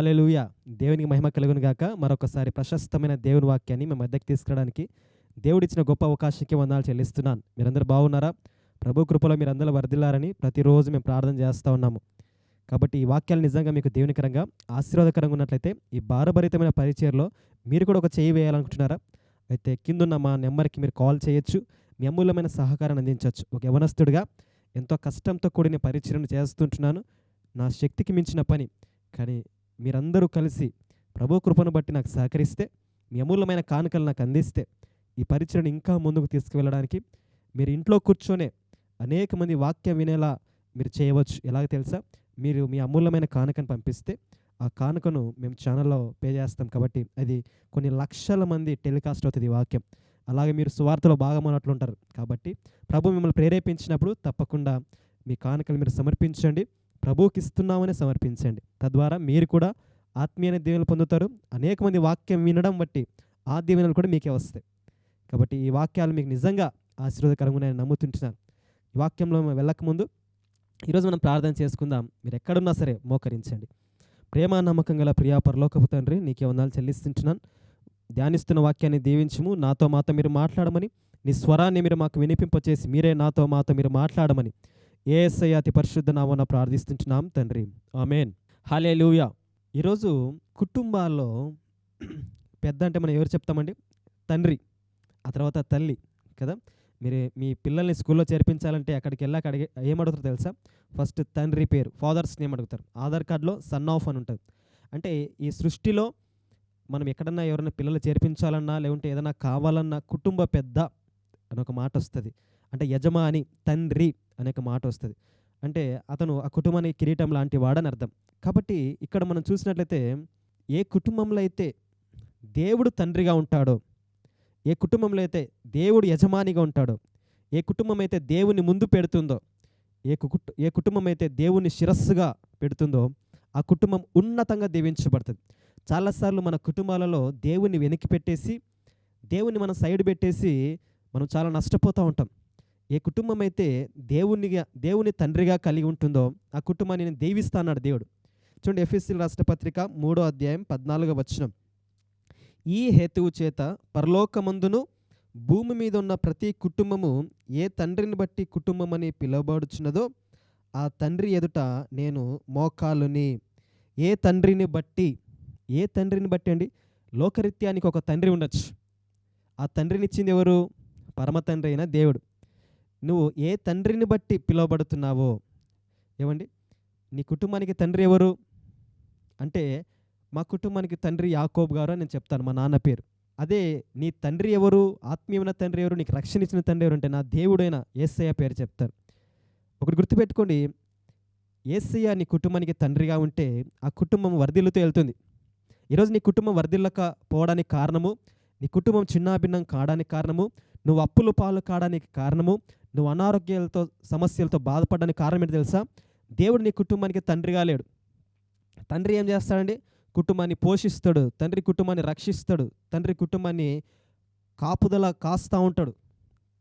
Hallelujah దేవునికి మహిమ కలుగును గాక. మరొకసారి ప్రశస్తమైన దేవుని వాక్యాన్ని మేము మధ్యకి తీసుకురావడానికి దేవుడిచ్చిన గొప్ప అవకాశానికి వందాలు చెల్లిస్తున్నాను. మీరందరూ బాగున్నారా? ప్రభు కృపలో మీరందరూ వర్ధిల్లారని ప్రతిరోజు మేము ప్రార్థన చేస్తూ ఉన్నాము. కాబట్టి ఈ వాక్యాలు నిజంగా మీకు దేవునికరంగా ఆశీర్వాదకరంగా ఉన్నట్లయితే ఈ భారభరితమైన పరిచయలో మీరు కూడా ఒక చేయి వేయాలనుకుంటున్నారా? అయితే కిందున్న మా నెంబర్కి మీరు కాల్ చేయొచ్చు. మీ అమూల్యమైన సహకారాన్ని అందించవచ్చు ఒక యవనస్తుడిగా ఎంతో కష్టంతో కూడిన పరిచయం చేస్తుంటున్నాను. నా శక్తికి మించిన పని. కానీ మీరందరూ కలిసి ప్రభు కృపను బట్టి నాకు సహకరిస్తే మీ అమూల్యమైన కానుకలు నాకు అందిస్తే ఈ పరిచయను ఇంకా ముందుకు తీసుకువెళ్ళడానికి మీరు ఇంట్లో కూర్చొనే అనేక మంది వాక్యం వినేలా మీరు చేయవచ్చు. ఎలాగ తెలుసా? మీరు మీ అమూల్యమైన కానుకను పంపిస్తే ఆ కానుకను మేము ఛానల్లో పే చేస్తాం కాబట్టి అది కొన్ని లక్షల మంది టెలికాస్ట్ అవుతుంది వాక్యం. అలాగే మీరు సువార్తలో భాగమైనట్లు ఉంటారు కాబట్టి ప్రభు మిమ్మల్ని ప్రేరేపించినప్పుడు తప్పకుండా మీ కానుకలు మీరు సమర్పించండి. ప్రభువుకి ఇస్తున్నామని సమర్పించండి. తద్వారా మీరు కూడా ఆత్మీయ దీవెనలు పొందుతారు. అనేక మంది వాక్యం వినడం బట్టి ఆ దీవెనలు కూడా మీకే వస్తాయి. కాబట్టి ఈ వాక్యాలు మీకు నిజంగా ఆశీర్వాదకరంగా నేను నమ్ముతుంటున్నాను. ఈ వాక్యంలో వెళ్ళకముందు ఈరోజు మనం ప్రార్థన చేసుకుందాం. మీరు ఎక్కడున్నా సరే మోకరించండి. ప్రేమ నమ్మకం గల ప్రియా పరలోకపు తండ్రి నీకే వందాలు చెల్లిస్తుంటున్నాను. ధ్యానిస్తున్న వాక్యాన్ని దీవించము. నాతో మాతో మీరు మాట్లాడమని నీ స్వరాన్ని మీరు మాకు వినిపింపచేసి మీరే నాతో మాతో మీరు మాట్లాడమని ఏఎస్ఐ అతి పరిశుద్ధ నామన ప్రార్థిస్తుంటున్నాం తండ్రి. ఆమెన్. హాలే లూయా ఈరోజు కుటుంబాల్లో పెద్ద అంటే మనం ఎవరు చెప్తామండి? తండ్రి. ఆ తర్వాత తల్లి కదా? మీరు మీ పిల్లల్ని స్కూల్లో చేర్పించాలంటే అక్కడికి వెళ్ళాక అడిగే ఏమడుగుతారు తెలుసా? ఫస్ట్ తండ్రి పేరు ఫాదర్స్ నేమ్ అడుగుతారు. ఆధార్ కార్డులో సన్ ఆఫ్ అని ఉంటుంది. అంటే ఈ సృష్టిలో మనం ఎక్కడన్నా ఎవరైనా పిల్లలు చేర్పించాలన్నా లేకుంటే ఏదైనా కావాలన్నా కుటుంబ పెద్ద అని ఒక మాట వస్తుంది. అంటే యజమాని తండ్రి. అనే మాట వస్తుంది అంటే అతను ఆ కుటుంబానికి కిరీటం లాంటి వాడని అర్థం. కాబట్టి ఇక్కడ మనం చూసినట్లయితే ఏ కుటుంబంలో అయితే దేవుడు తండ్రిగా ఉంటాడో ఏ కుటుంబంలో అయితే దేవుడు యజమానిగా ఉంటాడో ఏ కుటుంబం అయితే దేవుని ముందు పెడుతుందో ఏ కుటు ఏ కుటుంబం అయితే దేవుని శిరస్సుగా పెడుతుందో ఆ కుటుంబం ఉన్నతంగా దీవించబడుతుంది. చాలాసార్లు మన కుటుంబాలలో దేవుని వెనక్కి పెట్టేసి దేవుని మనం సైడ్ పెట్టేసి మనం చాలా నష్టపోతూ ఉంటాం. ఏ కుటుంబం అయితే దేవునిగా దేవుని తండ్రిగా కలిగి ఉంటుందో ఆ కుటుంబాన్ని నేను దీవిస్తాన్నాడు దేవుడు. చూడండి ఎఫ్ఎస్సీ రాష్ట్ర పత్రిక మూడో అధ్యాయం పద్నాలుగో వచనం. ఈ హేతువు చేత పరలోకమందును భూమి మీద ఉన్న ప్రతి కుటుంబము ఏ తండ్రిని బట్టి కుటుంబం అని పిలువబడుచున్నదో ఆ తండ్రి ఎదుట నేను మోకాలుని. ఏ తండ్రిని బట్టి ఏ తండ్రిని బట్టి అండి? లోకరీత్యానికి ఒక తండ్రి ఉండొచ్చు. ఆ తండ్రిని ఇచ్చింది ఎవరు? పరమ తండ్రి అయిన దేవుడు. నువ్వు ఏ తండ్రిని బట్టి పిలువబడుతున్నావో? ఏమండి? నీ కుటుంబానికి తండ్రి ఎవరు? అంటే మా కుటుంబానికి తండ్రి యాకోబ్ గారు అని నేను చెప్తాను మా నాన్న పేరు. అదే నీ తండ్రి ఎవరు? ఆత్మీయమైన తండ్రి ఎవరు? నీకు రక్షణ ఇచ్చిన తండ్రి ఎవరు? అంటే నా దేవుడైన ఏసయ్య పేరు చెప్తారు. ఒకటి గుర్తుపెట్టుకోండి ఏసయ్య నీ కుటుంబానికి తండ్రిగా ఉంటే ఆ కుటుంబం వర్ధిల్లుతూ వెళ్తుంది. ఈరోజు నీ కుటుంబం వర్ధిల్లక పోవడానికి కారణము నీ కుటుంబం చిన్నాభిన్నం కావడానికి కారణము నువ్వు అప్పులు పాలు కావడానికి కారణము నువ్వు అనారోగ్యాలతో సమస్యలతో బాధపడడానికి కారణం ఏంటి తెలుసా? దేవుడు నీ కుటుంబానికి తండ్రిగా లేడు. తండ్రి ఏం చేస్తాడండి? కుటుంబాన్ని పోషిస్తాడు తండ్రి కుటుంబాన్ని రక్షిస్తాడు తండ్రి కుటుంబాన్ని కాపుదల కాస్తూ ఉంటాడు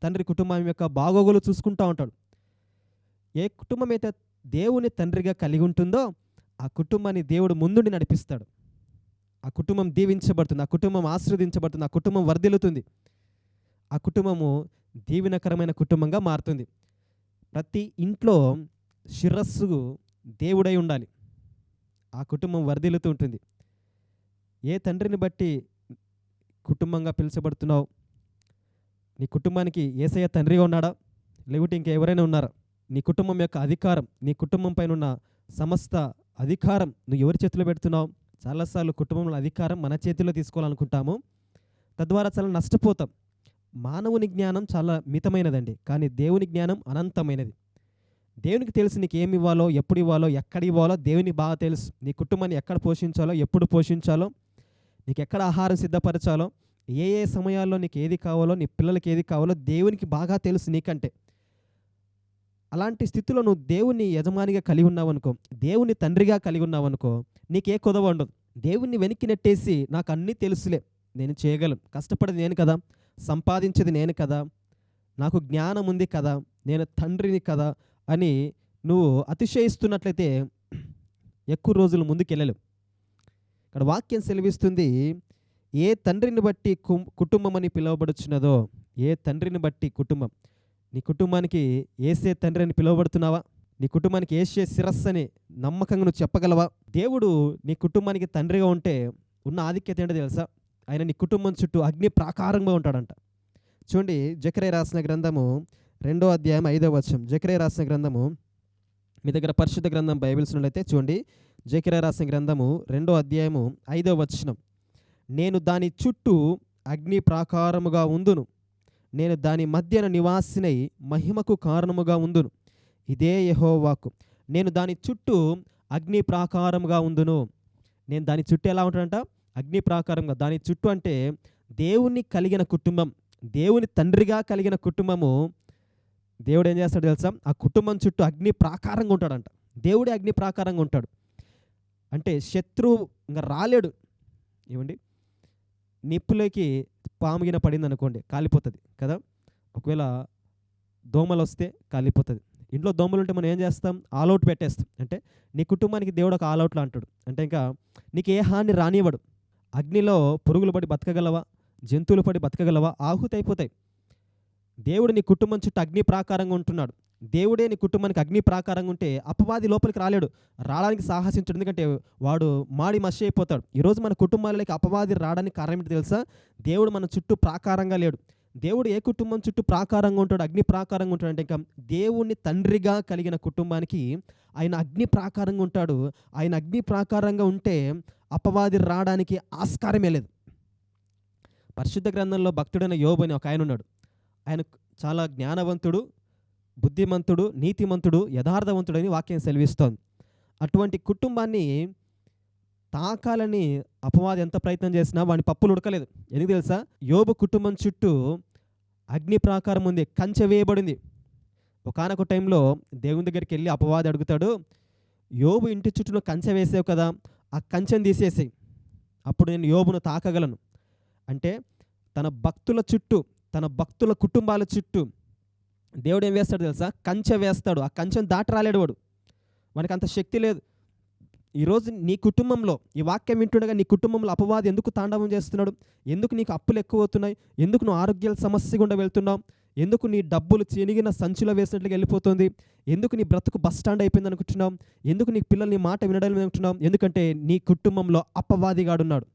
తండ్రి కుటుంబం యొక్క బాగోగులు చూసుకుంటూ ఉంటాడు. ఏ కుటుంబం అయితే దేవుని తండ్రిగా కలిగి ఉంటుందో ఆ కుటుంబాన్ని దేవుడు ముందుండి నడిపిస్తాడు. ఆ కుటుంబం దీవించబడుతుంది ఆ కుటుంబం ఆశ్రవదించబడుతుంది ఆ కుటుంబం వర్ధిల్లుతుంది. ఆ కుటుంబము దీవెనకరమైన కుటుంబంగా మారుతుంది. ప్రతి ఇంట్లో శిరస్సు దేవుడై ఉండాలి. ఆ కుటుంబం వర్ధిల్లుతూ ఉంటుంది. ఏ తండ్రిని బట్టి కుటుంబంగా పిలుచబడుతున్నావు? నీ కుటుంబానికి ఏసయ్య తండ్రిగా ఉన్నాడా? లేకుంటే ఇంకా ఎవరైనా ఉన్నారా? నీ కుటుంబం యొక్క అధికారం నీ కుటుంబం పైన ఉన్న సమస్త అధికారం నువ్వు ఎవరి చేతిలో పెడుతున్నావు? చాలాసార్లు కుటుంబంలో అధికారం మన చేతిలో తీసుకోవాలనుకుంటాము. తద్వారా చాలా నష్టపోతాం. మానవుని జ్ఞానం చాలా మితమైనదండి. కానీ దేవుని జ్ఞానం అనంతమైనది. దేవునికి తెలుసు నీకు ఏమి ఇవ్వాలో ఎప్పుడు ఇవ్వాలో ఎక్కడ ఇవ్వాలో దేవునికి బాగా తెలుసు. నీ కుటుంబాన్ని ఎక్కడ పోషించాలో ఎప్పుడు పోషించాలో నీకు ఎక్కడ ఆహారం సిద్ధపరచాలో ఏ ఏ సమయాల్లో నీకు ఏది కావాలో నీ పిల్లలకి ఏది కావాలో దేవునికి బాగా తెలుసు నీకంటే. అలాంటి స్థితిలో నువ్వు దేవుని యజమానిగా కలిగి ఉన్నావనుకో దేవుని తండ్రిగా కలిగి ఉన్నావనుకో నీకే కుదవ ఉండదు. దేవుణ్ణి వెనక్కి నెట్టేసి నాకు అన్నీ తెలుసులే నేను చేయగలను. కష్టపడేది నేను కదా. సంపాదించేది నేను కదా నాకు జ్ఞానం ఉంది కదా నేను తండ్రిని కదా అని నువ్వు అతిశయిస్తున్నట్లయితే ఎక్కువ రోజులు ముందుకెళ్ళలేవు. ఇక్కడ వాక్యం సెలవిస్తుంది ఏ తండ్రిని బట్టి కుటుంబం అని పిలువబడుచున్నదో ఏ తండ్రిని బట్టి కుటుంబం? నీ కుటుంబానికి ఏసే తండ్రి అని పిలువబడుతున్నావా? నీ కుటుంబానికి ఏసే శిరస్సు అని నమ్మకంగా నువ్వు చెప్పగలవా? దేవుడు నీ కుటుంబానికి తండ్రిగా ఉంటే ఉన్న ఆధిక్యత ఏంటో తెలుసా? ఆయన నీ కుటుంబం చుట్టూ అగ్ని ప్రాకారంగా ఉంటాడంట. చూడండి జకరే రాసిన గ్రంథము రెండో అధ్యాయం ఐదో వచనం. జకరే రాసిన గ్రంథము మీ దగ్గర పరిశుద్ధ గ్రంథం బైబిల్స్ ఉన్నట్లయితే చూడండి. జకరే రాసిన గ్రంథము రెండో అధ్యాయము ఐదో వచనం. నేను దాని చుట్టూ అగ్ని ప్రాకారముగా ఉందును. నేను దాని మధ్యన నివాసినై మహిమకు కారణముగా ఉందును. ఇదే యహోవాకు. నేను దాని చుట్టూ అగ్ని ప్రాకారముగా ఉందును. నేను దాని చుట్టూ ఎలా ఉంటానంట అగ్ని ప్రాకారంగా దాని చుట్టూ అంటే దేవుని కలిగిన కుటుంబం దేవుని తండ్రిగా కలిగిన కుటుంబము. దేవుడు ఏం చేస్తాడు తెలుసా? ఆ కుటుంబం చుట్టూ అగ్ని ప్రాకారంగా ఉంటాడంట. దేవుడే అగ్ని ప్రాకారంగా ఉంటాడు. అంటే శత్రువు ఇంకా రాలేడు. ఏమండి? నిప్పులోకి పాముగిన పడింది అనుకోండి కాలిపోతుంది కదా? ఒకవేళ దోమలు వస్తే కాలిపోతుంది. ఇంట్లో దోమలు ఉంటే మనం ఏం చేస్తాం? ఆల్అవుట్ పెట్టేస్తాం. అంటే నీ కుటుంబానికి దేవుడు ఒక ఆల్అవుట్లో అంటాడు. అంటే ఇంకా నీకు ఏ హాని రానివ్వడు. అగ్నిలో పురుగులు పడి బతకగలవా? జంతువులు పడి బతకగలవా? ఆహుతి అయిపోతాయి. దేవుడు నీ కుటుంబం చుట్టూ అగ్ని ప్రాకారంగా ఉంటున్నాడు. దేవుడే నీ కుటుంబానికి అగ్ని ప్రాకారంగా ఉంటే అపవాది లోపలికి రాలేడు. రావడానికి సాహసించడు. ఎందుకంటే వాడు మాడి మసి అయిపోతాడు. ఈరోజు మన కుటుంబాలకి అపవాది రావడానికి కారణం ఏంటి తెలుసా? దేవుడు మన చుట్టూ ప్రాకారంగా లేడు. దేవుడు ఏ కుటుంబం చుట్టూ ప్రాకారంగా ఉంటాడు? అగ్ని ప్రాకారంగా ఉంటాడు అంటే ఇంకా దేవుణ్ణి తండ్రిగా కలిగిన కుటుంబానికి ఆయన అగ్ని ప్రాకారంగా ఉంటాడు. ఆయన అగ్ని ప్రాకారంగా ఉంటే అపవాది రావడానికి ఆస్కారమే లేదు. పరిశుద్ధ గ్రంథంలో భక్తుడైన యోబు అని ఒక ఆయన ఉన్నాడు. ఆయన చాలా జ్ఞానవంతుడు బుద్ధిమంతుడు నీతిమంతుడు యథార్థవంతుడని వాక్యం సెలవిస్తోంది. అటువంటి కుటుంబాన్ని తాకాలని అపవాది ఎంత ప్రయత్నం చేసినా వాడిని పప్పులు ఉడకలేదు. ఎందుకు తెలుసా? యోబు కుటుంబం చుట్టూ అగ్ని ప్రాకారం ఉంది కంచె వేయబడింది. ఒకనొక టైంలో దేవుని దగ్గరికి వెళ్ళి అపవాది అడుగుతాడు యోబు ఇంటి చుట్టూ కంచె వేసావు కదా ఆ కంచెను తీసేసి అప్పుడు నేను యోబును తాకగలను. అంటే తన భక్తుల చుట్టూ తన భక్తుల కుటుంబాల చుట్టూ దేవుడు ఏం వేస్తాడు తెలుసా? కంచె వేస్తాడు. ఆ కంచెను దాటి రాలేడు వాడు. మనకి అంత శక్తి లేదు. ఈరోజు నీ కుటుంబంలో ఈ వాక్యం వింటుండగా నీ కుటుంబంలో అపవాది ఎందుకు తాండవం చేస్తున్నాడు? ఎందుకు నీకు అప్పులు ఎక్కువ అవుతున్నాయి ఎందుకు నువ్వు ఆరోగ్యాల సమస్య గుండా వెళ్తున్నావు? ఎందుకు నీ డబ్బులు చినిగిన సంచిలో వేసినట్లుగా వెళ్ళిపోతుంది? ఎందుకు నీ బ్రతుకు బస్ స్టాండ్ అయిపోయింది అనుకుంటున్నావు? ఎందుకు నీ పిల్లలు నీ మాట వినడం అనుకుంటున్నాం ఎందుకంటే నీ కుటుంబంలో అపవాదిగాడున్నాడు.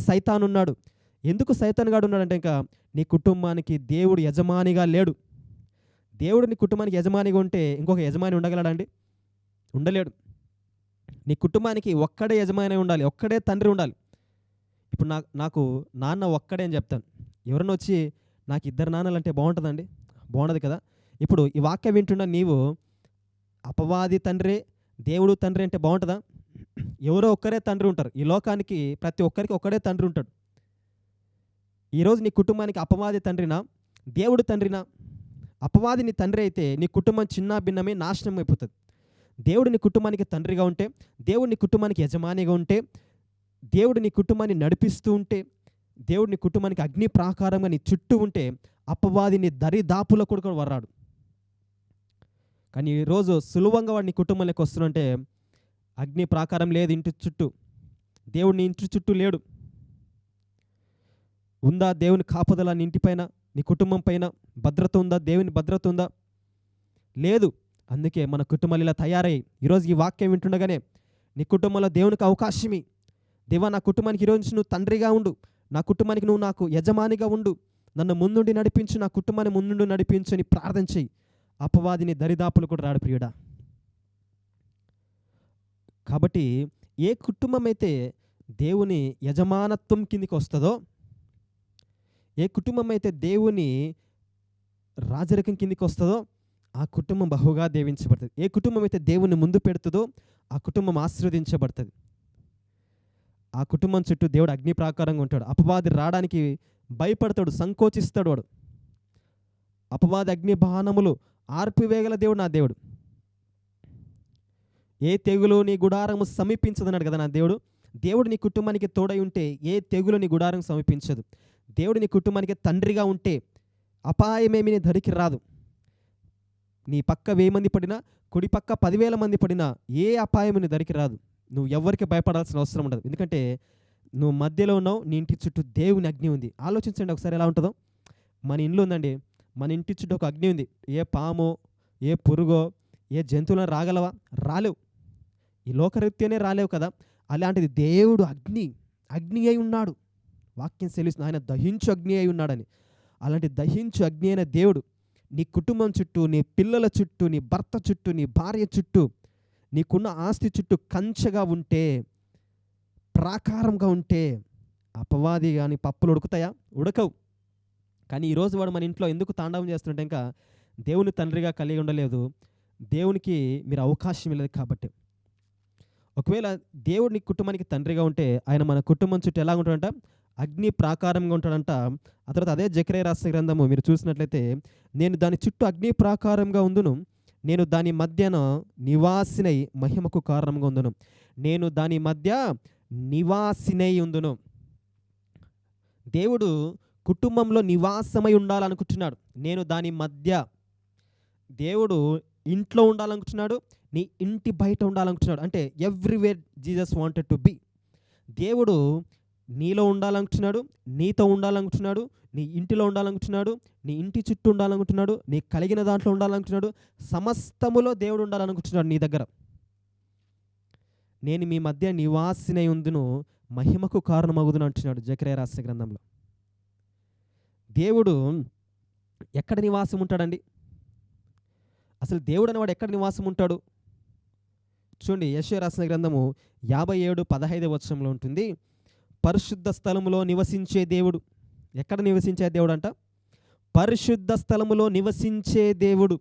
సైతానున్నాడు. ఎందుకు సైతాన్గాడు ఉన్నాడంటే ఇంకా నీ కుటుంబానికి దేవుడు యజమానిగా లేడు. దేవుడు నీ కుటుంబానికి యజమానిగా ఉంటే ఇంకొక యజమాని ఉండగలడండి? ఉండలేడు. నీ కుటుంబానికి ఒక్కడే యజమాని ఉండాలి. ఒక్కడే తండ్రి ఉండాలి. ఇప్పుడు నా నాకు నాన్న ఒక్కడే అని చెప్తాను. ఎవరైనా వచ్చి నాకు ఇద్దరు నాన్నలు అంటే బాగుంటుందండి. బాగుండదు కదా. ఇప్పుడు ఈ వాక్యం వింటున్న నీవు అపవాది తండ్రి దేవుడు తండ్రి అంటే బాగుంటుందా? ఎవరో ఒక్కరే తండ్రి ఉంటారు. ఈ లోకానికి ప్రతి ఒక్కరికి ఒక్కడే తండ్రి ఉంటాడు. ఈరోజు నీ కుటుంబానికి అపవాది తండ్రినా దేవుడు తండ్రినా అపవాది నీ తండ్రి అయితే నీ కుటుంబం చిన్న భిన్నమే నాశనం అయిపోతుంది. దేవుడు నీ కుటుంబానికి తండ్రిగా ఉంటే దేవుడు నీ కుటుంబానికి యజమానిగా ఉంటే దేవుడు నీ కుటుంబాన్ని నడిపిస్తూ ఉంటే దేవుడు నీ కుటుంబానికి అగ్ని ప్రాకారంగా నీ చుట్టూ ఉంటే అపవాది నీ దరిదాపులో కూడా వర్రాడు కానీ ఈరోజు సులభంగా వాడు నీ కుటుంబంలోకి వస్తుంటే అగ్ని ప్రాకారం లేదు ఇంటి చుట్టూ. దేవుడు నీ ఇంటి చుట్టూ లేడు. ఉందా దేవుని కాపుదల నీ ఇంటిపైన నీ కుటుంబం పైన? భద్రత ఉందా? దేవుని భద్రత ఉందా? లేదు. అందుకే మన కుటుంబాలు ఇలా తయారయ్యి ఈరోజు ఈ వాక్యం వింటుండగానే నీ కుటుంబంలో దేవునికి అవకాశమి దేవా నా కుటుంబానికి ఈరోజు నువ్వు తండ్రిగా ఉండు. నా కుటుంబానికి నువ్వు నాకు యజమానిగా ఉండు. నన్ను ముందుండి నడిపించు నా కుటుంబాన్ని ముందుండి నడిపించు అని ప్రార్థన చెయ్యి అపవాదిని దరిదాపులు కూడా రాడు ప్రియుడా. కాబట్టి ఏ కుటుంబం అయితే దేవుని యజమానత్వం కిందికి వస్తుందో ఏ కుటుంబం అయితే దేవుని రాజరికం కిందికి వస్తుందో ఆ కుటుంబం బహుగా దీవించబడుతుంది. ఏ కుటుంబం అయితే దేవుని ముందు పెడుతుందో ఆ కుటుంబం ఆశీర్వదించబడుతుంది. ఆ కుటుంబం చుట్టూ దేవుడు అగ్ని ప్రాకారంగా ఉంటాడు. అపవాది రావడానికి భయపడతాడు సంకోచిస్తాడు వాడు. అపవాది అగ్ని బాణములు ఆర్పివేగల దేవుడు నా దేవుడు. ఏ తెగులు నీ గుడారము సమీపించదన్నాడు కదా నా దేవుడు? దేవుడు నీ కుటుంబానికి తోడై ఉంటే ఏ తెగులు నీ గుడారం సమీపించదు. దేవుడు నీ కుటుంబానికి తండ్రిగా ఉంటే అపాయమేమి నీ ధరికి రాదు. నీ పక్క వెయ్యి మంది పడినా కుడి పక్క పదివేల మంది పడినా ఏ అపాయం నీ ధరికి రాదు. నువ్వు ఎవరికి భయపడాల్సిన అవసరం ఉండదు. ఎందుకంటే నువ్వు మధ్యలో ఉన్నావు నీ ఇంటి చుట్టూ దేవుని అగ్ని ఉంది. ఆలోచించండి ఒకసారి ఎలా ఉంటుందో. మన ఇంట్లో ఉందండి. మన ఇంటి చుట్టూ ఒక అగ్ని ఉంది. ఏ పామో ఏ పురుగో ఏ జంతువులను రాగలవా? రాలేవు. ఈ లోకరీత్యానే రాలేవు కదా. అలాంటిది దేవుడు అగ్ని అగ్ని అయి ఉన్నాడు. వాక్యం తెలుస్తుంది ఆయన దహించు అగ్ని అయి ఉన్నాడని. అలాంటి దహించు అగ్ని అయిన దేవుడు నీ కుటుంబం చుట్టూ నీ పిల్లల చుట్టూ నీ భర్త చుట్టూ నీ భార్య చుట్టూ నీకున్న ఆస్తి చుట్టూ కంచెగా ఉంటే ప్రాకారంగా ఉంటే అపవాది కానీ పప్పులు ఉడుకుతాయా? ఉడకవు. కానీ ఈరోజు వాడు మన ఇంట్లో ఎందుకు తాండవం చేస్తుంటే ఇంకా దేవుని తండ్రిగా కలిగి ఉండలేదు. దేవునికి మీరు అవకాశం లేదు కాబట్టి. ఒకవేళ దేవుడు నీ కుటుంబానికి తండ్రిగా ఉంటే ఆయన మన కుటుంబం చుట్టూ ఎలా ఉంటాడంట? అగ్ని ప్రాకారంగా ఉంటాడంట. ఆ తర్వాత అదే జకరే రాసిన గ్రంథము మీరు చూసినట్లయితే నేను దాని చుట్టూ అగ్ని ప్రాకారంగా ఉందును. నేను దాని మధ్యన నివాసినై మహిమకు కారణంగా ఉందును. నేను దాని మధ్య నివాసినై ఉందును. దేవుడు కుటుంబంలో నివాసమై ఉండాలనుకుంటున్నాడు. నేను దాని మధ్య దేవుడు ఇంట్లో ఉండాలనుకుంటున్నాడు. నీ ఇంటి బయట ఉండాలనుకుంటున్నాడు. అంటే everywhere Jesus wanted to be దేవుడు నీలో ఉండాలనుకుంటున్నాడు. నీతో ఉండాలనుకుంటున్నాడు. నీ ఇంటిలో ఉండాలనుకుంటున్నాడు నీ ఇంటి చుట్టూ ఉండాలనుకుంటున్నాడు నీ కలిగిన దాంట్లో ఉండాలనుకుంటున్నాడు సమస్తములో దేవుడు ఉండాలనుకుంటున్నాడు నీ దగ్గర. నేను మీ మధ్య నివాసినై ఉందును మహిమకు కారణమగుదును అంటున్నాడు జకరే రాష్ట్ర గ్రంథంలో. దేవుడు ఎక్కడ నివాసం ఉంటాడండి? అసలు దేవుడు అనేవాడు ఎక్కడ నివాసం ఉంటాడు? చూడండి యశ్వ రాసిన గ్రంథము యాభై ఏడు పదహైదు వచనంలో ఉంటుంది పరిశుద్ధ స్థలంలో నివసించే దేవుడు. ఎక్కడ నివసించే దేవుడు అంట పరిశుద్ధ స్థలములో నివసించే దేవుడు.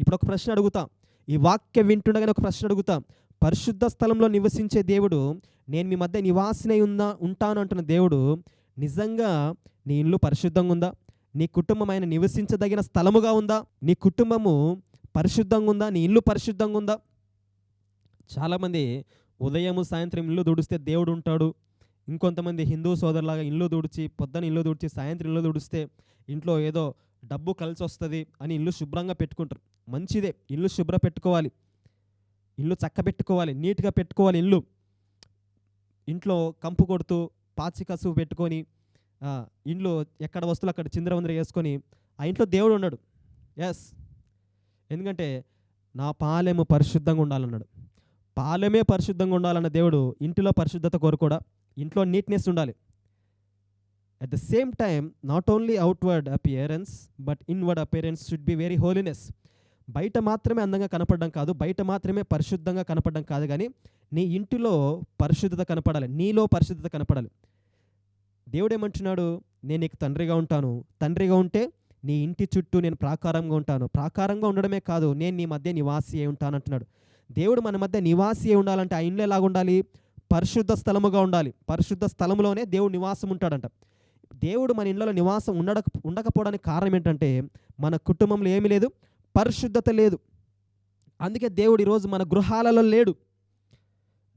ఇప్పుడు ఒక ప్రశ్న అడుగుతా. ఈ వాక్యం వింటుండగానే ఒక ప్రశ్న అడుగుతా. పరిశుద్ధ స్థలంలో నివసించే దేవుడు నేను మీ మధ్య నివాసినై ఉందా ఉంటాను అంటున్న దేవుడు నిజంగా నీ ఇల్లు పరిశుద్ధంగా ఉందా? నీ కుటుంబం ఆయన నివసించదగిన స్థలముగా ఉందా? నీ కుటుంబము పరిశుద్ధంగా ఉందా? నీ ఇల్లు పరిశుద్ధంగా ఉందా? చాలామంది ఉదయము సాయంత్రం ఇల్లు దుడిస్తే దేవుడు ఉంటాడు. ఇంకొంతమంది హిందూ సోదరులాగా ఇల్లు దుడిచి పొద్దున ఇల్లు దుడిచి సాయంత్రం ఇల్లు దుడిస్తే ఇంట్లో ఏదో డబ్బు కలిసి వస్తుంది అని ఇల్లు శుభ్రంగా పెట్టుకుంటారు. మంచిదే ఇల్లు శుభ్ర పెట్టుకోవాలి. ఇల్లు చక్క పెట్టుకోవాలి నీట్గా పెట్టుకోవాలి ఇల్లు. ఇంట్లో కంపు కొడుతూ పాచి కసువు పెట్టుకొని ఇంట్లో ఎక్కడ వస్తువులు అక్కడ చిందరవందర వేసుకొని ఆ ఇంట్లో దేవుడు ఉన్నాడు. ఎస్ ఎందుకంటే నా పాలెము పరిశుద్ధంగా ఉండాలన్నాడు. పాలెమే పరిశుద్ధంగా ఉండాలన్న దేవుడు ఇంటిలో పరిశుద్ధత కోరుకోడా? ఇంట్లో నీట్నెస్ ఉండాలి. At the same time not only outward appearance but inward appearance should be very holiness బయట మాత్రమే అందంగా కనపడడం కాదు బయట మాత్రమే పరిశుద్ధంగా కనపడడం కాదు కానీ నీ ఇంటిలో పరిశుద్ధత కనపడాలి నీలో పరిశుద్ధత కనపడాలి. దేవుడు ఏమంటున్నాడు నేను నీకు తండ్రిగా ఉంటాను. తండ్రిగా ఉంటే నీ ఇంటి చుట్టూ నేను ప్రాకారంగా ఉంటాను. ప్రాకారంగా ఉండడమే కాదు నేను నీ మధ్య నివాసి అయి ఉంటాను అంటున్నాడు దేవుడు మన మధ్య నివాసి అయి ఉండాలంటే ఆ ఇంట్లో ఎలాగుండాలి? ఉండాలి పరిశుద్ధ స్థలముగా ఉండాలి. పరిశుద్ధ స్థలంలోనే దేవుడు నివాసం ఉంటాడంట. దేవుడు మన ఇంట్లో నివాసం ఉండక ఉండకపోవడానికి కారణం ఏంటంటే మన కుటుంబంలో ఏమీ లేదు పరిశుద్ధత లేదు. అందుకే దేవుడు ఈరోజు మన గృహాలలో లేడు.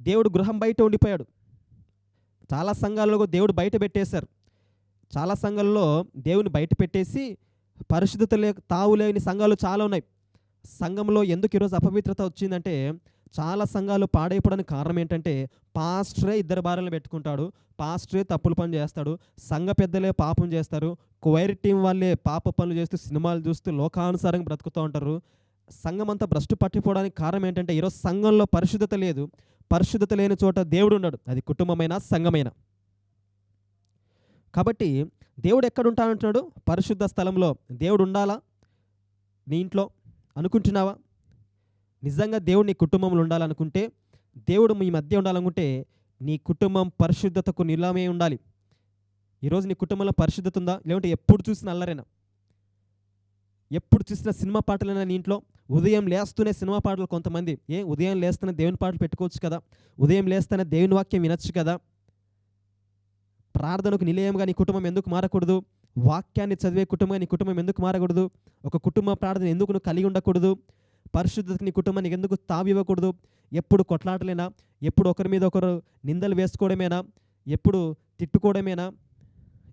దేవుడు గృహం బయట ఉండిపోయాడు. చాలా సంఘాలలో దేవుడు బయట పెట్టేశారు. చాలా సంఘాలలో దేవుని బయట పెట్టేసి పరిశుద్ధత లే తావు లేని సంఘాలు చాలా ఉన్నాయి. సంఘంలో ఎందుకు ఈరోజు అపవిత్రత వచ్చిందంటే చాలా సంఘాలు పాడైపోవడానికి కారణం ఏంటంటే పాస్టరే ఇద్దరు భార్యలు పెట్టుకుంటాడు పాస్టరే తప్పులు పని చేస్తాడు సంఘ పెద్దలే పాపం చేస్తారు క్వైర్ టీం వాళ్ళే పాప పనులు చేస్తూ సినిమాలు చూస్తూ లోకానుసారంగా బ్రతుకుతూ ఉంటారు. సంఘం అంతా భ్రష్టు పట్టిపోవడానికి కారణం ఏంటంటే ఈరోజు సంఘంలో పరిశుద్ధత లేదు. పరిశుద్ధత లేని చోట దేవుడు ఉన్నాడు అది కుటుంబమైనా సంఘమైనా. కాబట్టి దేవుడు ఎక్కడ ఉంటానంటున్నాడు పరిశుద్ధ స్థలంలో దేవుడు ఉండాలా? నీ ఇంట్లో అనుకుంటున్నావా? నిజంగా దేవుడు నీ కుటుంబంలో ఉండాలనుకుంటే దేవుడు మీ మధ్య ఉండాలనుకుంటే నీ కుటుంబం పరిశుద్ధతకు నిలమే ఉండాలి. ఈరోజు నీ కుటుంబంలో పరిశుద్ధత ఉందా? లేకుంటే ఎప్పుడు చూసిన అల్లరేనా? ఎప్పుడు చూసిన సినిమా పాటలైనా నీ ఇంట్లో? ఉదయం లేస్తూనే సినిమా పాటలు కొంతమంది. ఏ ఉదయం లేస్తూనే దేవుని పాటలు పెట్టుకోవచ్చు కదా? ఉదయం లేస్తూనే దేవుని వాక్యం వినొచ్చు కదా? ప్రార్థనకు నిలయంగా నీ కుటుంబం ఎందుకు మారకూడదు? వాక్యాన్ని చదివే కుటుంబం నీ కుటుంబం ఎందుకు మారకూడదు? ఒక కుటుంబ ప్రార్థన ఎందుకు నువ్వు కలిగి ఉండకూడదు? పరిశుద్ధత నీ కుటుంబానికి ఎందుకు తావివ్వకూడదు? ఎప్పుడు కొట్లాటలేనా? ఎప్పుడు ఒకరి మీద ఒకరు నిందలు వేసుకోవడమేనా? ఎప్పుడు తిట్టుకోవడమేనా?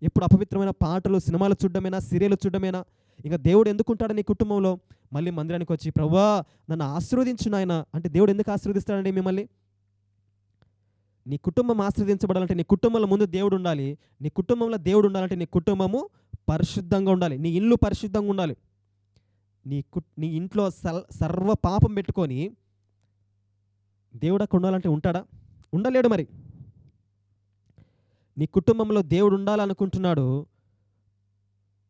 ఎప్పుడు అపవిత్రమైన పాటలు సినిమాలు చూడడమేనా? సీరియల్ చూడడమేనా? ఇంకా దేవుడు ఎందుకుంటాడు నీ కుటుంబంలో? మళ్ళీ మందిరానికి వచ్చి ప్రభా నన్ను ఆశీర్వదించు నాయన. అంటే దేవుడు ఎందుకు ఆశీర్వదిస్తాడండి మిమ్మల్ని? నీ కుటుంబం ఆశ్రదించబడాలంటే నీ కుటుంబంలో ముందు దేవుడు ఉండాలి. నీ కుటుంబంలో దేవుడు ఉండాలంటే నీ కుటుంబము పరిశుద్ధంగా ఉండాలి. నీ ఇల్లు పరిశుద్ధంగా ఉండాలి. నీ కు నీ ఇంట్లో సల్ సర్వ పాపం పెట్టుకొని దేవుడు అక్కడ ఉండాలంటే ఉంటాడా? ఉండలేడు మరి. నీ కుటుంబంలో దేవుడు ఉండాలనుకుంటున్నాడు.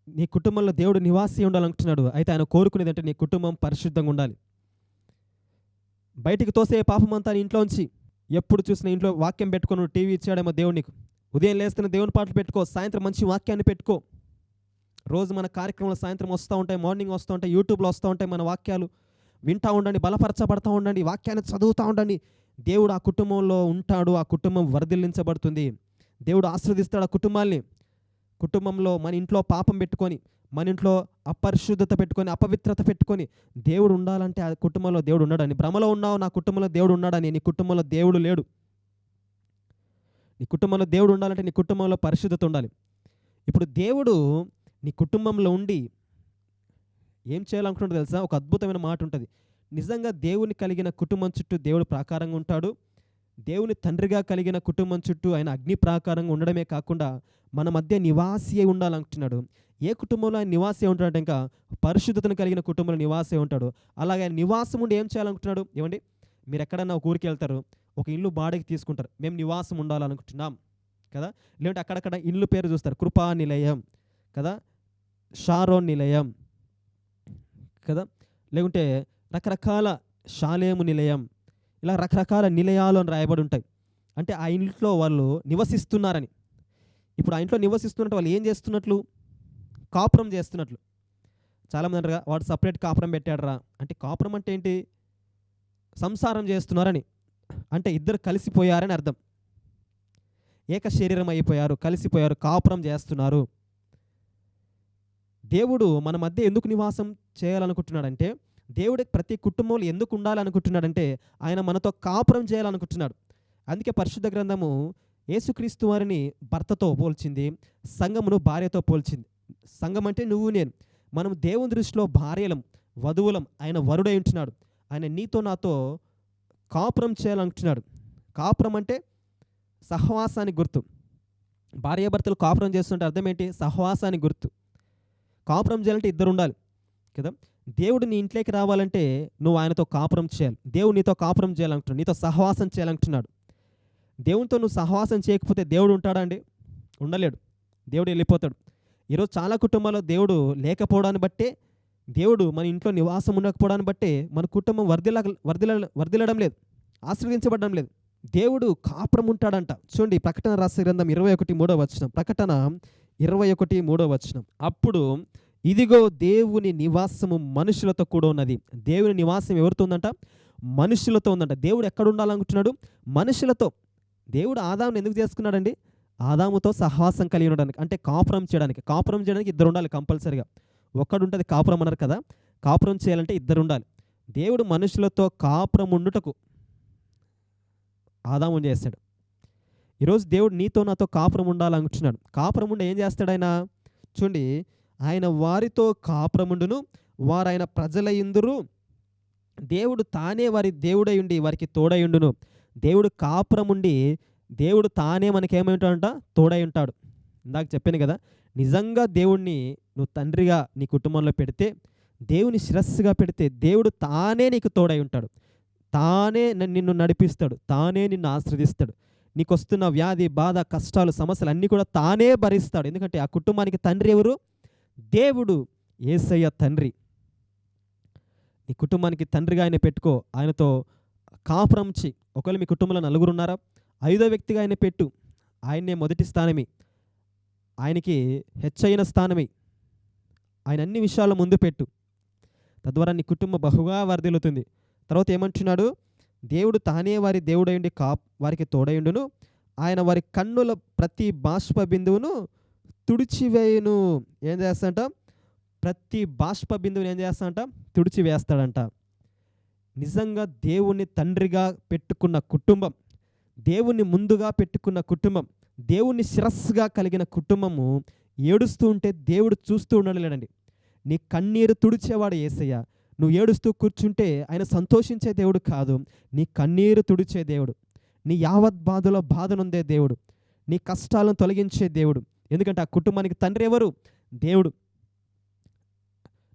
నీ కుటుంబంలో దేవుడు నివాసి ఉండాలనుకుంటున్నాడు. అయితే ఆయన కోరుకునేది అంటే నీ కుటుంబం పరిశుద్ధంగా ఉండాలి. బయటికి తోసే పాపం అంతా నీ ఇంట్లోంచి ఎప్పుడు చూసినా ఇంట్లో వాక్యం పెట్టుకొని టీవీ ఇచ్చాడేమో దేవుడు నీకు. ఉదయం లేస్తున్న దేవుని పాటలు పెట్టుకో సాయంత్రం మంచి వాక్యాన్ని పెట్టుకో. రోజు మన కార్యక్రమాలు సాయంత్రం వస్తూ ఉంటాయి మార్నింగ్ వస్తూ ఉంటాయి యూట్యూబ్లో వస్తూ ఉంటాయి మన వాక్యాలు. వింటూ ఉండండి బలపరచబడతా ఉండండి వాక్యాన్ని చదువుతూ ఉండండి. దేవుడు ఆ కుటుంబంలో ఉంటాడు ఆ కుటుంబం వర్ధిల్లించబడుతుంది. దేవుడు ఆస్వాదిస్తాడు ఆ కుటుంబాల్ని. కుటుంబంలో మన ఇంట్లో పాపం పెట్టుకొని మన ఇంట్లో అపరిశుద్ధత పెట్టుకొని అపవిత్రత పెట్టుకొని దేవుడు ఉండాలంటే ఆ కుటుంబంలో దేవుడు ఉన్నాడని. భ్రమలో ఉన్నావు నా కుటుంబంలో దేవుడు ఉన్నాడని. నీ కుటుంబంలో దేవుడు లేడు. నీ కుటుంబంలో దేవుడు ఉండాలంటే నీ కుటుంబంలో పరిశుద్ధత ఉండాలి. ఇప్పుడు దేవుడు నీ కుటుంబంలో ఉండి ఏం చేయాలనుకుంటుందో తెలుసా? ఒక అద్భుతమైన మాట ఉంటుంది. నిజంగా దేవుని కలిగిన కుటుంబం చుట్టూ దేవుడు ప్రాకారంగా ఉంటాడు. దేవుని తండ్రిగా కలిగిన కుటుంబం చుట్టూ ఆయన అగ్ని ప్రాకారంగా ఉండడమే కాకుండా మన మధ్య నివాసి అయి ఉండాలనుకుంటున్నాడు ఏ కుటుంబంలో ఆయన నివాసి అయి ఉంటాడంటే ఇంకా పరిశుద్ధతను కలిగిన కుటుంబంలో నివాసి ఉంటాడు. అలాగే ఆయన నివాసం ఉండి ఏం చేయాలనుకుంటున్నాడు? ఏమండి? మీరు ఎక్కడన్నా ఒక ఊరికి వెళ్తారు. ఒక ఇల్లు బాడీకి తీసుకుంటారు. మేము నివాసం ఉండాలనుకుంటున్నాం. కదా? లేదంటే అక్కడక్కడ ఇల్లు పేరు చూస్తారు. కృపా నిలయం కదా? షారోన్ నిలయం కదా? లేకుంటే రకరకాల శాలేము నిలయం ఇలా రకరకాల నిలయాలు అని రాయబడి ఉంటాయి. అంటే ఆ ఇంట్లో వాళ్ళు నివసిస్తున్నారని. ఇప్పుడు ఆ ఇంట్లో నివసిస్తున్నట్టు వాళ్ళు ఏం చేస్తున్నట్లు? కాపురం చేస్తున్నట్లు. చాలామంది అంటారు వాడు సపరేట్ కాపురం పెట్టాడరా. అంటే కాపురం అంటే ఏంటి? సంసారం చేస్తున్నారని. అంటే ఇద్దరు కలిసిపోయారని అర్థం. ఏక శరీరం అయిపోయారు కలిసిపోయారు కాపురం చేస్తున్నారు. దేవుడు మన మధ్య ఎందుకు నివాసం చేయాలనుకుంటున్నాడంటే దేవుడు ప్రతి కుటుంబంలో ఎందుకు ఉండాలనుకుంటున్నాడంటే ఆయన మనతో కాపురం చేయాలనుకుంటున్నాడు. అందుకే పరిశుద్ధ గ్రంథము యేసుక్రీస్తు వారిని భర్తతో పోల్చింది సంఘమును భార్యతో పోల్చింది. సంఘం అంటే నువ్వు నేను. మనం దేవుని దృష్టిలో భార్యలం వధువులం ఆయన వరుడై ఉంటున్నాడు. ఆయన నీతో నాతో కాపురం చేయాలనుకుంటున్నాడు. కాపురం అంటే సహవాసానికి గుర్తు. భార్యాభర్తలు కాపురం చేస్తుంటే అర్థం ఏంటి? సహవాసానికి గుర్తు. కాపురం చేయాలంటే ఇద్దరు ఉండాలి కదా? దేవుడు నీ ఇంట్లోకి రావాలంటే నువ్వు ఆయనతో కాపురం చేయాలి. దేవుడు నీతో కాపురం చేయాలంటున్నాడు. నీతో సహవాసం చేయాలనుకుంటున్నాడు దేవునితో నువ్వు సహవాసం చేయకపోతే దేవుడు ఉంటాడా అండి? ఉండలేడు. దేవుడు వెళ్ళిపోతాడు. ఈరోజు చాలా కుటుంబాల్లో దేవుడు లేకపోవడాన్ని బట్టే దేవుడు మన ఇంట్లో నివాసం ఉండకపోవడాన్ని బట్టే మన కుటుంబం వర్ధిల వర్ధిల వర్దిలడం లేదు. ఆశ్రయించబడడం లేదు. దేవుడు కాపురం ఉంటాడంట. చూడండి ప్రకటన రాసే గ్రంథం ఇరవై ఒకటి మూడో వచ్చిన ప్రకటన ఇరవై ఒకటి మూడో వచనం. అప్పుడు ఇదిగో దేవుని నివాసము మనుషులతో కూడా ఉన్నది. దేవుని నివాసం ఎవరితో ఉందంట మనుషులతో ఉందంట. దేవుడు ఎక్కడ ఉండాలనుకుంటున్నాడు మనుషులతో. దేవుడు ఆదాముని ఎందుకు చేసుకున్నాడండి? ఆదాముతో సహవాసం కలిగి ఉండడానికి అంటే కాపురం చేయడానికి. కాపురం చేయడానికి ఇద్దరు ఉండాలి కంపల్సరిగా. ఒక్కడు ఉంటుంది కాపురం అన్నారు కదా? కాపురం చేయాలంటే ఇద్దరు ఉండాలి. దేవుడు మనుషులతో కాపురం ఉండుటకు ఆదాము చేస్తాడు. ఈరోజు దేవుడు నీతో నాతో కాపురం ఉండాలనుకుంటున్నాడు కాపురం ఉండి ఏం చేస్తాడు ఆయన చూడండి ఆయన వారితో కాపురముండును వారు ఆయన ప్రజల ఇందురు దేవుడు తానే వారి దేవుడై ఉండి వారికి తోడై ఉండును. దేవుడు కాపురముండి దేవుడు తానే మనకేమైంటాడంట తోడై ఉంటాడు. ఇందాక చెప్పాను కదా నిజంగా దేవుణ్ణి నువ్వు తండ్రిగా నీ కుటుంబంలో పెడితే దేవుని శిరస్సుగా పెడితే దేవుడు తానే నీకు తోడై ఉంటాడు. తానే నిన్ను నడిపిస్తాడు. తానే నిన్ను ఆశ్రదిస్తాడు నీకు వస్తున్న వ్యాధి బాధ కష్టాలు సమస్యలు అన్నీ కూడా తానే భరిస్తాడు. ఎందుకంటే ఆ కుటుంబానికి తండ్రి ఎవరు? దేవుడు ఏసయ్య తండ్రి. నీ కుటుంబానికి తండ్రిగా ఆయన పెట్టుకో. ఆయనతో కాపురంచి ఒకవేళ మీ కుటుంబంలో నలుగురు ఉన్నారా? ఐదో వ్యక్తిగా ఆయన పెట్టు. ఆయన్నే మొదటి స్థానమే. ఆయనకి హెచ్చైన స్థానమే. ఆయన అన్ని విషయాల ముందు పెట్టు. తద్వారా నీ కుటుంబం బహుగా వర్ధిల్లుతుంది. తర్వాత ఏమంటున్నాడు? దేవుడు తానే వారి దేవుడయుండి కా వారికి తోడయుండును. ఆయన వారి కన్నుల ప్రతి బాష్ప బిందువును తుడిచివేయును. ఏం చేస్తాడంట? ప్రతి బాష్ప బిందువుని ఏం చేస్తాడంట? తుడిచివేస్తాడంట. నిజంగా దేవుణ్ణి తండ్రిగా పెట్టుకున్న కుటుంబం దేవుణ్ణి ముందుగా పెట్టుకున్న కుటుంబం దేవుణ్ణి శిరస్సుగా కలిగిన కుటుంబము ఏడుస్తూ ఉంటే దేవుడు చూస్తూ ఉండలేడండి. నీ కన్నీరు తుడిచేవాడు ఏసయ్య. నువ్వు ఏడుస్తూ కూర్చుంటే ఆయన సంతోషించే దేవుడు కాదు. నీ కన్నీరు తుడిచే దేవుడు. నీ యావత్ బాధలో బాధనుందే దేవుడు. నీ కష్టాలను తొలగించే దేవుడు. ఎందుకంటే ఆ కుటుంబానికి తండ్రి ఎవరు? దేవుడు.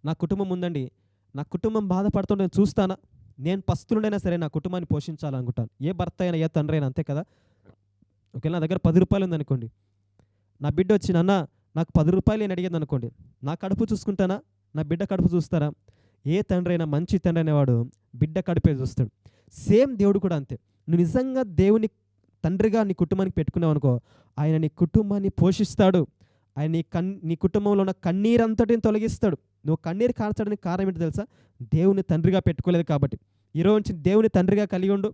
నా కుటుంబం ఉందండి. నా కుటుంబం బాధపడుతుంటే నేను చూస్తానా? నేను పస్తులుండైనా సరే నా కుటుంబాన్ని పోషించాలనుకుంటాను. ఏ భర్త అయినా ఏ తండ్రి అయినా అంతే కదా? ఒకవేళ నా దగ్గర పది రూపాయలు ఉందనుకోండి. నా బిడ్డ వచ్చి నాన్న నాకు పది రూపాయలు నేను అడిగింది అనుకోండి. నా కడుపు చూసుకుంటానా? నా బిడ్డ కడుపు చూస్తారా? ఏ తండ్రి అయినా మంచి తండ్రి అనేవాడు బిడ్డ కడిపే చూస్తాడు. సేమ్ దేవుడు కూడా అంతే. నువ్వు నిజంగా దేవుని తండ్రిగా నీ కుటుంబానికి పెట్టుకున్నావు అనుకో ఆయన నీ కుటుంబాన్ని పోషిస్తాడు. ఆయన నీ కన్ నీ కుటుంబంలో ఉన్న కన్నీరంతటిని తొలగిస్తాడు. నువ్వు కన్నీరు కార్చడానికి కారణం ఏంటో తెలుసా? దేవుని తండ్రిగా పెట్టుకోలేదు కాబట్టి. ఈరోజు నుంచి దేవుని తండ్రిగా కలిగి ఉండు.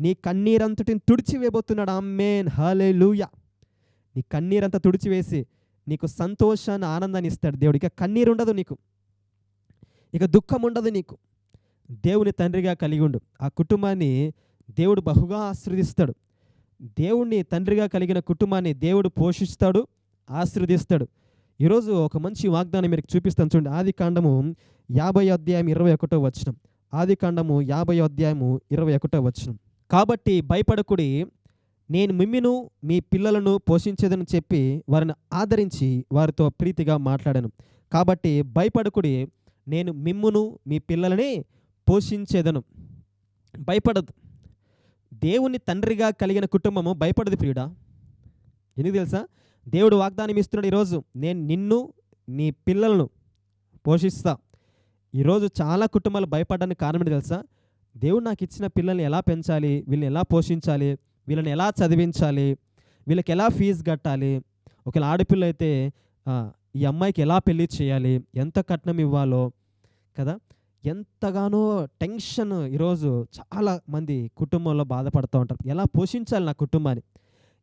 నీ కన్నీరంతటిని తుడిచివేయబోతున్నాడు. అమ్మేన్ హలే నీ కన్నీరంతా తుడిచివేసి నీకు సంతోషాన్ని ఆనందాన్ని ఇస్తాడు దేవుడు. ఇక కన్నీరు ఉండదు నీకు. ఇక దుఃఖం ఉండదు నీకు. దేవుని తండ్రిగా కలిగి ఉండు ఆ కుటుంబాన్ని దేవుడు బహుగా ఆశీర్దిస్తాడు దేవుణ్ణి తండ్రిగా కలిగిన కుటుంబాన్ని దేవుడు పోషిస్తాడు ఆశీర్దిస్తాడు ఈరోజు ఒక మంచి వాగ్దానం మీరు చూపిస్తాను చూడండి. ఆది కాండము యాభై అధ్యాయం ఇరవై ఒకటో వచనం. ఆది కాండము యాభై అధ్యాయము ఇరవై ఒకటో వచనం. కాబట్టి భయపడకుడి నేను మిమ్మిను మీ పిల్లలను పోషించేదని చెప్పి వారిని ఆదరించి వారితో ప్రీతిగా మాట్లాడాను. కాబట్టి భయపడకుడి నేను మిమ్మును మీ పిల్లలని పోషించేదను. భయపడదు. దేవుని తండ్రిగా కలిగిన కుటుంబము భయపడదు ప్రియుడా. ఎందుకు తెలుసా? దేవుడు వాగ్దానం ఇస్తున్నాడు ఈరోజు నేను నిన్ను నీ పిల్లలను పోషిస్తా. ఈరోజు చాలా కుటుంబాలు భయపడడానికి కారణం తెలుసా? దేవుడు నాకు ఇచ్చిన పిల్లల్ని ఎలా పెంచాలి? వీళ్ళని ఎలా పోషించాలి? వీళ్ళని ఎలా చదివించాలి? వీళ్ళకి ఎలా ఫీజు కట్టాలి? ఒకవేళ ఆడపిల్ల అయితే ఈ అమ్మాయికి ఎలా పెళ్ళి చేయాలి? ఎంత కట్నం ఇవ్వాలో? కదా? ఎంతగానో టెన్షన్ ఈరోజు చాలా మంది కుటుంబంలో బాధపడుతూ ఉంటారు. ఎలా పోషించాలి నా కుటుంబాన్ని?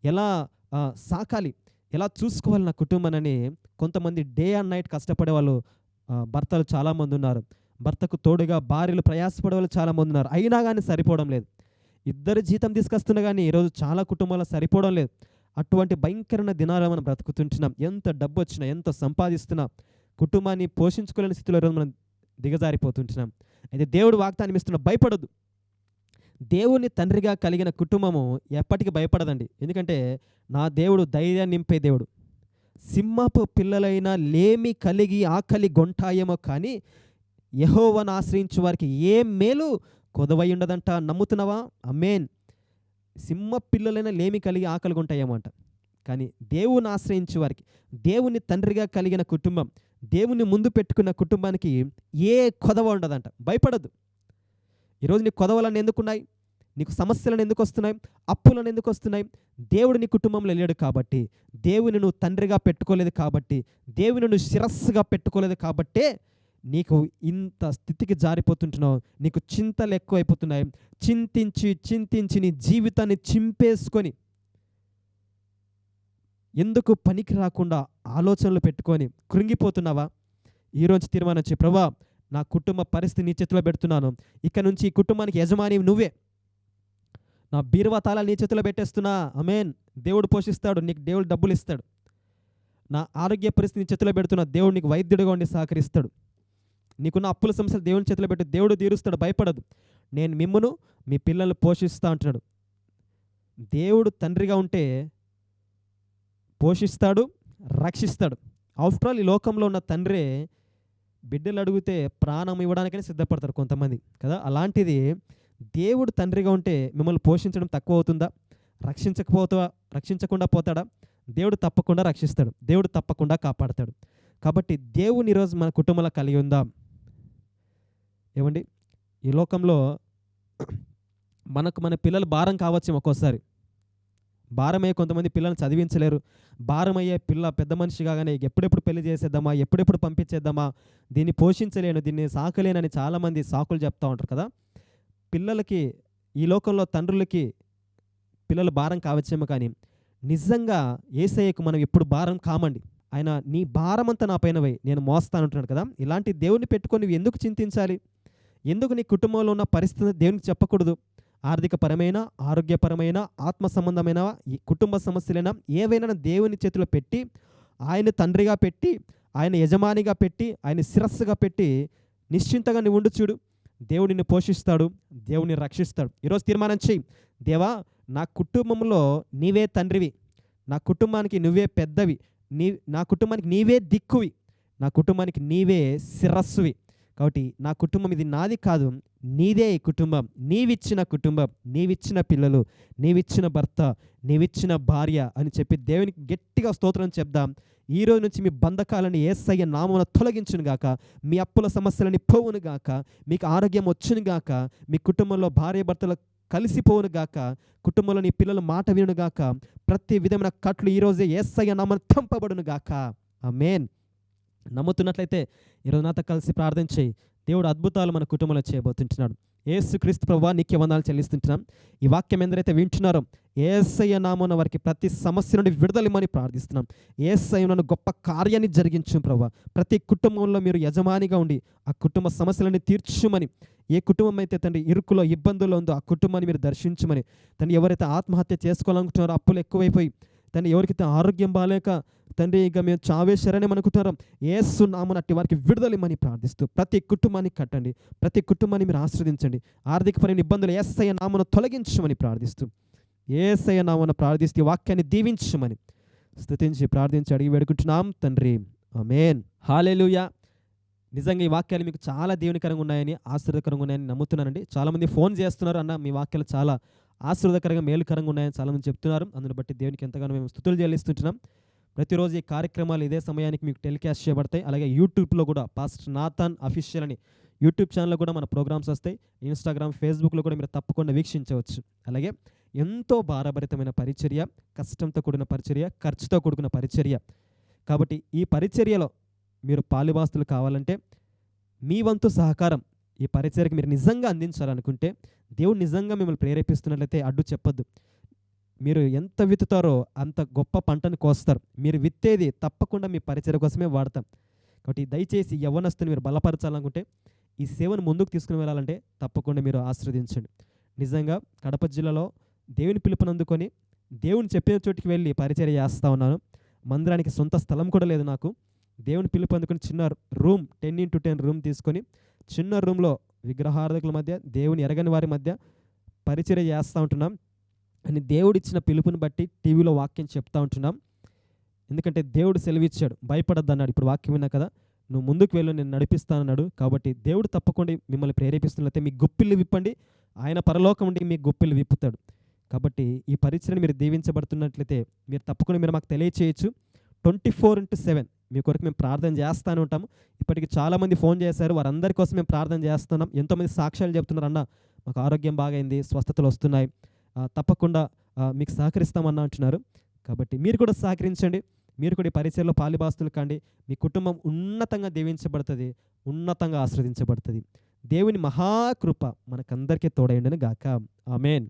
ఎలా సాకాలి? ఎలా చూసుకోవాలి నా కుటుంబాన్ని? కొంతమంది డే అండ్ నైట్ కష్టపడే వాళ్ళు భర్తలు చాలామంది ఉన్నారు. భర్తకు తోడుగా భార్యలు ప్రయాసపడే వాళ్ళు చాలామంది ఉన్నారు. అయినా కానీ సరిపోవడం లేదు. ఇద్దరు జీతం తీసుకొస్తున్నా కానీ ఈరోజు చాలా కుటుంబాలు సరిపోవడం లేదు. అటువంటి భయంకరమైన దినాలు మనం బ్రతుకుతుంటున్నాం. ఎంత డబ్బు వచ్చినా ఎంత సంపాదిస్తున్నా కుటుంబాన్ని పోషించుకోలేని స్థితిలో ఈరోజు మనం దిగజారిపోతుంటున్నాం. అయితే దేవుడు వాగ్దానం ఇస్తున్న భయపడదు దేవుని తండ్రిగా కలిగిన కుటుంబము ఎప్పటికీ భయపడదండి. ఎందుకంటే నా దేవుడు ధైర్యాన్ని నింపే దేవుడు. సింహపు పిల్లలైన లేమి కలిగి ఆకలి గొంటాయేమో కానీ యహోవను ఆశ్రయించు వారికి ఏ మేలు కొదవై ఉండదంట. నమ్ముతున్నావా? అమేన్ సింహ పిల్లలైన లేమి కలిగి ఆకలి ఉంటాయేమంట. కానీ దేవుని ఆశ్రయించే వారికి దేవుని తండ్రిగా కలిగిన కుటుంబం దేవుని ముందు పెట్టుకున్న కుటుంబానికి ఏ కొదవ ఉండదంట. భయపడదు ఈరోజు నీ కొదవలన్నీ ఎందుకున్నాయి? నీకు సమస్యలను ఎందుకు వస్తున్నాయి అప్పులను ఎందుకు వస్తున్నాయి దేవుడు నీ కుటుంబంలో లేడు కాబట్టి దేవుని నువ్వు తండ్రిగా పెట్టుకోలేదు కాబట్టి దేవుని నువ్వు శిరస్సుగా పెట్టుకోలేదు కాబట్టే నీకు ఇంత స్థితికి జారిపోతుంటున్నావు నీకు చింతలు ఎక్కువైపోతున్నాయి చింతించి చింతించి నీ జీవితాన్ని చింపేసుకొని ఎందుకు పనికి రాకుండా ఆలోచనలు పెట్టుకొని కృంగిపోతున్నావా? ఈరోజు తీర్మానం వచ్చి ప్రభా నా కుటుంబ పరిస్థితి నీ చేతిలో పెడుతున్నాను. ఇక నుంచి ఈ కుటుంబానికి యజమాని నువ్వే. నా బీరువా తాళాలు నీ చేతిలో పెట్టేస్తున్నా. అమేన్ దేవుడు పోషిస్తాడు నీకు దేవుడు డబ్బులు ఇస్తాడు. నా ఆరోగ్య పరిస్థితి నీ చేతిలో పెడుతున్నా దేవుడు నీకు వైద్యుడిగా ఉండి సహకరిస్తాడు. నీకున్న అప్పుల సమస్యలు దేవుని చేతిలో పెట్టి. దేవుడు తీరుస్తాడు భయపడదు. నేను మిమ్మను మీ పిల్లల్ని పోషిస్తా అంటున్నాడు. దేవుడు తండ్రిగా ఉంటే పోషిస్తాడు రక్షిస్తాడు. ఆఫ్టర్ ఆల్ ఈ లోకంలో ఉన్న తండ్రే బిడ్డలు అడిగితే ప్రాణం ఇవ్వడానికనే సిద్ధపడతారు కొంతమంది కదా? అలాంటిది దేవుడు తండ్రిగా ఉంటే మిమ్మల్ని పోషించడం తక్కువ అవుతుందా? రక్షించకపోతా రక్షించకుండా పోతాడా? దేవుడు తప్పకుండా రక్షిస్తాడు. దేవుడు తప్పకుండా కాపాడతాడు. కాబట్టి దేవుని ఈరోజు మన కుటుంబంలో కలిగి ఉందాం. ఏమండి? ఈ లోకంలో మనకు మన పిల్లలు భారం కావచ్చు ఒక్కోసారి. భారమయ్యే కొంతమంది పిల్లల్ని చదివించలేరు. భారమయ్యే పిల్ల పెద్ద మనిషి కాగానే ఎప్పుడెప్పుడు పెళ్ళి చేసేద్దామా? ఎప్పుడెప్పుడు పంపించేద్దామా? దీన్ని పోషించలేను దీన్ని సాకలేనని చాలామంది సాకులు చెప్తా ఉంటారు కదా. పిల్లలకి ఈ లోకంలో తండ్రులకి పిల్లలు భారం కావచ్చేమో కానీ నిజంగా ఏసయ్యకు మనం ఎప్పుడు భారం కామండి. ఆయన నీ భారమంతా నా పైన నేను నేను మోస్తానంటున్నాడు కదా. ఇలాంటి దేవుని పెట్టుకొని ఎందుకు చింతించాలి? ఎందుకు నీ కుటుంబంలో ఉన్న పరిస్థితిని దేవునికి చెప్పకూడదు? ఆర్థికపరమైన ఆరోగ్యపరమైన ఆత్మ సంబంధమైన కుటుంబ సమస్యలైనా ఏవైనా దేవుని చేతిలో పెట్టి ఆయన తండ్రిగా పెట్టి ఆయన యజమానిగా పెట్టి ఆయన శిరస్సుగా పెట్టి నిశ్చింతగా నువ్వు ఉండు చూడు. దేవుడు నిన్ను పోషిస్తాడు. దేవుడిని రక్షిస్తాడు. ఈరోజు తీర్మానం చేయి దేవా నా కుటుంబంలో నీవే తండ్రివి. నా కుటుంబానికి నువ్వే పెద్దవి. నీ నా కుటుంబానికి నీవే దిక్కువి. నా కుటుంబానికి నీవే శిరస్సువి. కాబట్టి నా కుటుంబం ఇది నాది కాదు నీదే ఈ కుటుంబం. నీవిచ్చిన కుటుంబం నీవిచ్చిన పిల్లలు నీవిచ్చిన భర్త నీవిచ్చిన భార్య అని చెప్పి దేవునికి గట్టిగా స్తోత్రం చెప్దాం. ఈ రోజు నుంచి మీ బంధకాలను ఏసయ్య నామమున తొలగించును గాక. మీ అప్పుల సమస్యలని పోవును గాక. మీకు ఆరోగ్యం వచ్చును గాక. మీ కుటుంబంలో భార్య భర్తలు కలిసిపోవును గాక. కుటుంబంలో నీ పిల్లల మాట వినును గాక. ప్రతి విధమైన కట్లు ఈరోజే ఏసయ్య నామను తంపబడును గాక. ఆమేన్. నమ్ముతున్నట్లయితే ఈరోజు నాతో కలిసి ప్రార్థన చేయి. దేవుడు అద్భుతాలు మన కుటుంబంలో చేయబోతుంటున్నాడు. ఏసుక్రీస్తు ప్రభా నీకే వందనాలు చెల్లిస్తుంటున్నాం. ఈ వాక్యం ఎందరైతే వింటున్నారో ఏసయ్య నామన వారికి ప్రతి సమస్య నుండి విడుదలమని ప్రార్థిస్తున్నాం. ఏసయ్యను గొప్ప కార్యాన్ని జరిగించు ప్రభా ప్రతి కుటుంబంలో మీరు యజమానిగా ఉండి ఆ కుటుంబ సమస్యలని తీర్చుమని ఏ కుటుంబం అయితే తండ్రి ఇరుకులో ఇబ్బందుల్లో ఉందో ఆ కుటుంబాన్ని మీరు దర్శించమని తండ్రి ఎవరైతే ఆత్మహత్య చేసుకోవాలనుకుంటున్నారో అప్పులు ఎక్కువైపోయి తండ్రి ఎవరికైతే ఆరోగ్యం బాగాలేక తండ్రి ఇక మేము చావేశారని అనుకుంటున్నాం ఏసు నామనట్టి వారికి విడుదలమని ప్రార్థిస్తూ ప్రతి కుటుంబాన్ని కట్టండి. ప్రతి కుటుంబాన్ని మీరు ఆశ్రదించండి. ఆర్థికపరమైన ఇబ్బందులు ఏసయ్య నామను తొలగించమని ప్రార్థిస్తూ ఏసయ్య నామను ప్రార్థిస్తూ ఈ వాక్యాన్ని దీవించమని స్థుతించి ప్రార్థించి అడిగి వేడుకుంటున్నాం. తండ్రి అమేన్ హాలేలుయా. నిజంగా ఈ వాక్యాలు మీకు చాలా దేవునికరంగా ఉన్నాయని ఆశ్చర్యకరంగా ఉన్నాయని నమ్ముతున్నానండి. చాలామంది ఫోన్ చేస్తున్నారు అన్న మీ వాక్యాలు చాలా ఆశీర్వదకరంగా మేలుకరంగా ఉన్నాయని చాలామంది చెప్తున్నారు. అందుని బట్టి దేవునికి ఎంతగానో మేము స్థుతులు చెల్లిస్తుంటున్నాం. ప్రతిరోజు ఈ కార్యక్రమాలు ఇదే సమయానికి మీకు టెలికాస్ట్ చేయబడతాయి. అలాగే యూట్యూబ్లో కూడా పాస్టర్ నాథాన్ అఫీషియల్ అని యూట్యూబ్ ఛానల్లో కూడా మన ప్రోగ్రామ్స్ వస్తాయి. ఇన్స్టాగ్రామ్ ఫేస్బుక్లో కూడా మీరు తప్పకుండా వీక్షించవచ్చు. అలాగే ఎంతో భారభరితమైన పరిచర్య కష్టంతో కూడిన పరిచర్య ఖర్చుతో కూడుకున్న పరిచర్య. కాబట్టి ఈ పరిచర్యలో మీరు పాలివాస్తులు కావాలంటే మీ వంతు సహకారం ఈ పరిచర్యకి మీరు నిజంగా అందించాలనుకుంటే దేవుడు నిజంగా మిమ్మల్ని ప్రేరేపిస్తున్నట్లయితే అడ్డు చెప్పొద్దు. మీరు ఎంత విత్తుతారో అంత గొప్ప పంటను కోస్తారు. మీరు విత్తేది తప్పకుండా మీ పరిచయ కోసమే వాడతాం. కాబట్టి దయచేసి యవ్వనస్తుని మీరు బలపరచాలనుకుంటే ఈ సేవను ముందుకు తీసుకుని వెళ్ళాలంటే తప్పకుండా మీరు ఆశ్రదించండి నిజంగా కడప జిల్లాలో దేవుని పిలుపునందుకొని దేవుని చెప్పిన చోటికి వెళ్ళి పరిచర్య చేస్తూ ఉన్నాను. మందిరానికి సొంత స్థలం కూడా లేదు నాకు. దేవుని పిలుపు అందుకుని చిన్న room ten into ten room తీసుకొని చిన్న రూమ్లో విగ్రహారాధకుల మధ్య దేవుని ఎరగని వారి మధ్య పరిచర్య చేస్తూ ఉంటున్నాం. అని దేవుడు ఇచ్చిన పిలుపుని బట్టి టీవీలో వాక్యం చెప్తా ఉంటున్నాం. ఎందుకంటే దేవుడు సెలవిచ్చాడు. భయపడద్దు అన్నాడు ఇప్పుడు వాక్యం విన్నా కదా నువ్వు ముందుకు వెళ్ళు నేను నడిపిస్తానన్నాడు. కాబట్టి దేవుడు తప్పకుండా మిమ్మల్ని ప్రేరేపిస్తున్నట్లయితే మీ గుప్పిళ్ళు విప్పండి. ఆయన పరలోకం ఉండి మీ గుప్పిళ్ళు విప్పుతాడు. కాబట్టి ఈ పరిచయని మీరు దీవించబడుతున్నట్లయితే మీరు తప్పకుండా మీరు మాకు తెలియచేయచ్చు. ట్వంటీ ఫోర్ ఇంటూ సెవెన్ మీ కొరకు మేము ప్రార్థన చేస్తూనే ఉంటాము. ఇప్పటికి చాలామంది ఫోన్ చేశారు. వారందరి కోసం మేము ప్రార్థన చేస్తున్నాం. ఎంతోమంది సాక్ష్యాలు చెప్తున్నారు అన్న మాకు ఆరోగ్యం బాగైంది. స్వస్థతలు వస్తున్నాయి. తప్పకుండా మీకు సహకరిస్తామన్న అంటున్నారు. కాబట్టి మీరు కూడా సహకరించండి. మీరు కూడా ఈ పరిచయంలో పాలిబాస్తులు కండి. మీ కుటుంబం ఉన్నతంగా దీవించబడుతుంది. ఉన్నతంగా ఆశ్రదించబడుతుంది. దేవుని మహాకృప మనకందరికీ తోడైండని గాక ఆమెన్.